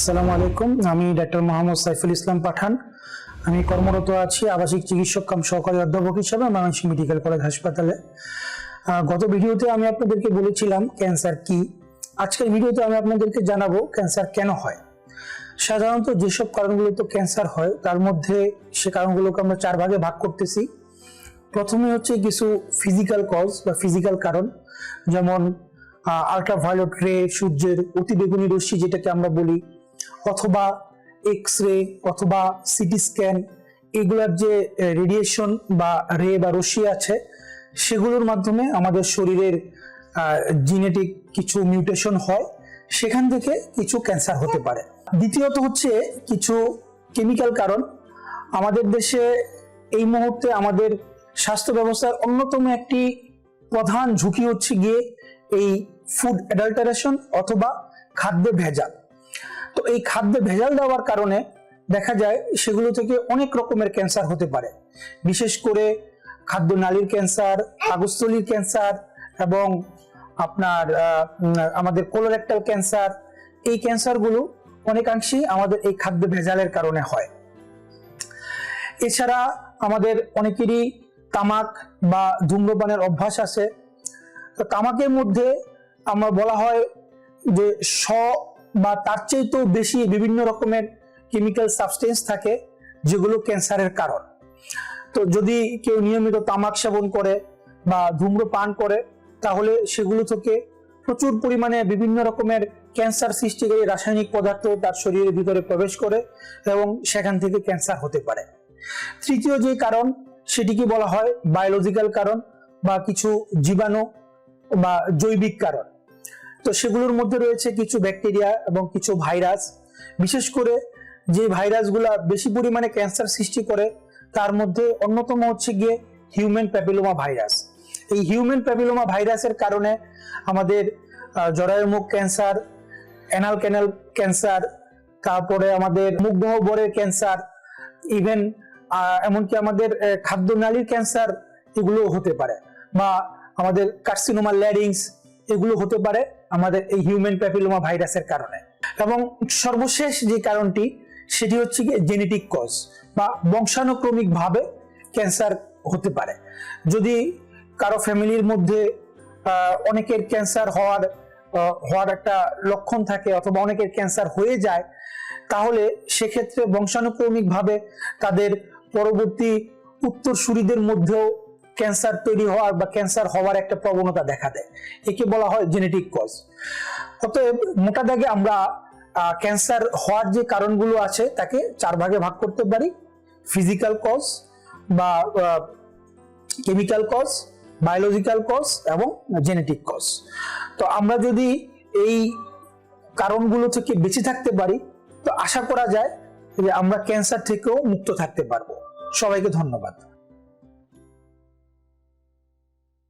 আসসালামু আলাইকুম। আমি ডাক্তার মোহাম্মদ সাইফুল ইসলাম পাঠান। আমি কর্মরত আছি আবাসিক চিকিৎসক কাম সহকারী অধ্যাপক হিসাবে ময়মনসিংহ মেডিকেল কলেজ হাসপাতালে। গত ভিডিওতে আমি আপনাদেরকে বলেছিলাম ক্যান্সার কি। আজকের ভিডিওতে আমি আপনাদেরকে জানাব ক্যান্সার কেন হয়। সাধারণত যেসব কারণগুলোতে ক্যান্সার হয়, তার মধ্যে সে কারণগুলোকে আমরা চার ভাগে ভাগ করতেছি। প্রথমে হচ্ছে কিছু ফিজিক্যাল কজ বা ফিজিক্যাল কারণ। যেমন আল্ট্রাভায়োলেট রে সূর্যের অতিবেগুনি রশ্মি যেটাকে আমরা বলি। অথবা এক্স রে অথবা সিটি স্ক্যান এগুলার যে রেডিয়েশন বা রে বা রশ্মি আছে, সেগুলোর মাধ্যমে আমাদের শরীরের জিনেটিক কিছু মিউটেশন হয়, সেখান থেকে কিছু ক্যান্সার হতে পারে। দ্বিতীয়ত হচ্ছে কিছু কেমিক্যাল কারণ। আমাদের দেশে এই মুহূর্তে আমাদের স্বাস্থ্য ব্যবস্থার অন্যতম একটি প্রধান ঝুঁকি হচ্ছে গিয়ে এই ফুড অ্যাডাল্টারেশন অথবা খাদ্যে ভেজাল তো এই খাদ্যে ভেজাল দেওয়ার কারণে দেখা যায় সেগুলো থেকে অনেক রকমের ক্যান্সার হতে পারে। বিশেষ করে খাদ্য নালীর ক্যান্সার, পাকস্থলীর ক্যান্সার এবং আপনার আমাদের কোলোরেক্টাল ক্যান্সার। এই ক্যান্সারগুলো অনেকাংশেই আমাদের এই খাদ্য ভেজালের কারণে হয়। এছাড়া আমাদের অনেকেরই তামাক বা ধূম্রপানের অভ্যাস আছে। তো তামাকের মধ্যে আমরা বলা হয় যে শ বা তার চেয়েতেও বেশি বিভিন্ন রকমের কেমিক্যাল সাবস্টেন্স থাকে, যেগুলো ক্যান্সারের কারণ। তো যদি কেউ নিয়মিত তামাক সেবন করে বা ধূম্রপান করে, তাহলে সেগুলো থেকে প্রচুর পরিমাণে বিভিন্ন রকমের ক্যান্সার সৃষ্টিকারী রাসায়নিক পদার্থ তার শরীরের ভিতরে প্রবেশ করে এবং সেখান থেকে ক্যান্সার হতে পারে। তৃতীয় যে কারণ, সেটিকে বলা হয় বায়োলজিক্যাল কারণ বা কিছু জীবাণু বা জৈবিক কারণ। তো সেগুলোর মধ্যে রয়েছে কিছু ব্যাকটেরিয়া এবং কিছু ভাইরাস বিশেষ করে যে ভাইরাসগুলা বেশি পরিমাণে ক্যান্সার সৃষ্টি করে তার মধ্যে অন্যতম হচ্ছে গিয়ে হিউম্যান প্যাপিলোমা ভাইরাস এই হিউম্যান প্যাপিলোমা ভাইরাসের কারণে আমাদের জরায়ু মুখ ক্যান্সার অ্যানাল ক্যানাল ক্যান্সার তারপরে আমাদের মুখ গহ্বরের ক্যান্সার ইভেন এমনকি আমাদের আহ, খাদ্যনালীর ক্যান্সার এগুলো হতে পারে। বা আমাদের কার্সিনোমা ল্যারিংস এগুলো হতে পারে আমাদের এই হিউম্যান প্যাপিলোমা ভাইরাসের কারণে। এবং সর্বশেষ যে কারণটি, সেটি হচ্ছে কি জেনেটিক কজ বা বংশানুক্রমিক ভাবে ক্যান্সার হতে পারে। যদি কারও ফ্যামিলির মধ্যে অনেকের ক্যান্সার হওয়ার হওয়ার একটা লক্ষণ থাকে অথবা অনেকের ক্যান্সার হয়ে যায়, তাহলে সেক্ষেত্রে বংশানুক্রমিক ভাবে তাদের পরবর্তী উত্তরসূরিদের মধ্যেও ক্যান্সার তৈরি হওয়ার বা ক্যান্সার হওয়ার একটা প্রবণতা দেখা দেয়। একে বলা হয় জেনেটিক কজ অতএব মোটা দাগে আমরা ক্যান্সার হওয়ার যে কারণগুলো আছে, তাকে চার ভাগে ভাগ করতে পারি। ফিজিক্যাল কজ বা কেমিক্যাল কজ বায়োলজিক্যাল কজ এবং জেনেটিক কজ তো আমরা যদি এই কারণগুলো থেকে বেঁচে থাকতে পারি, তো আশা করা যায় যে আমরা ক্যান্সার থেকেও মুক্ত থাকতে পারব। সবাইকে ধন্যবাদ।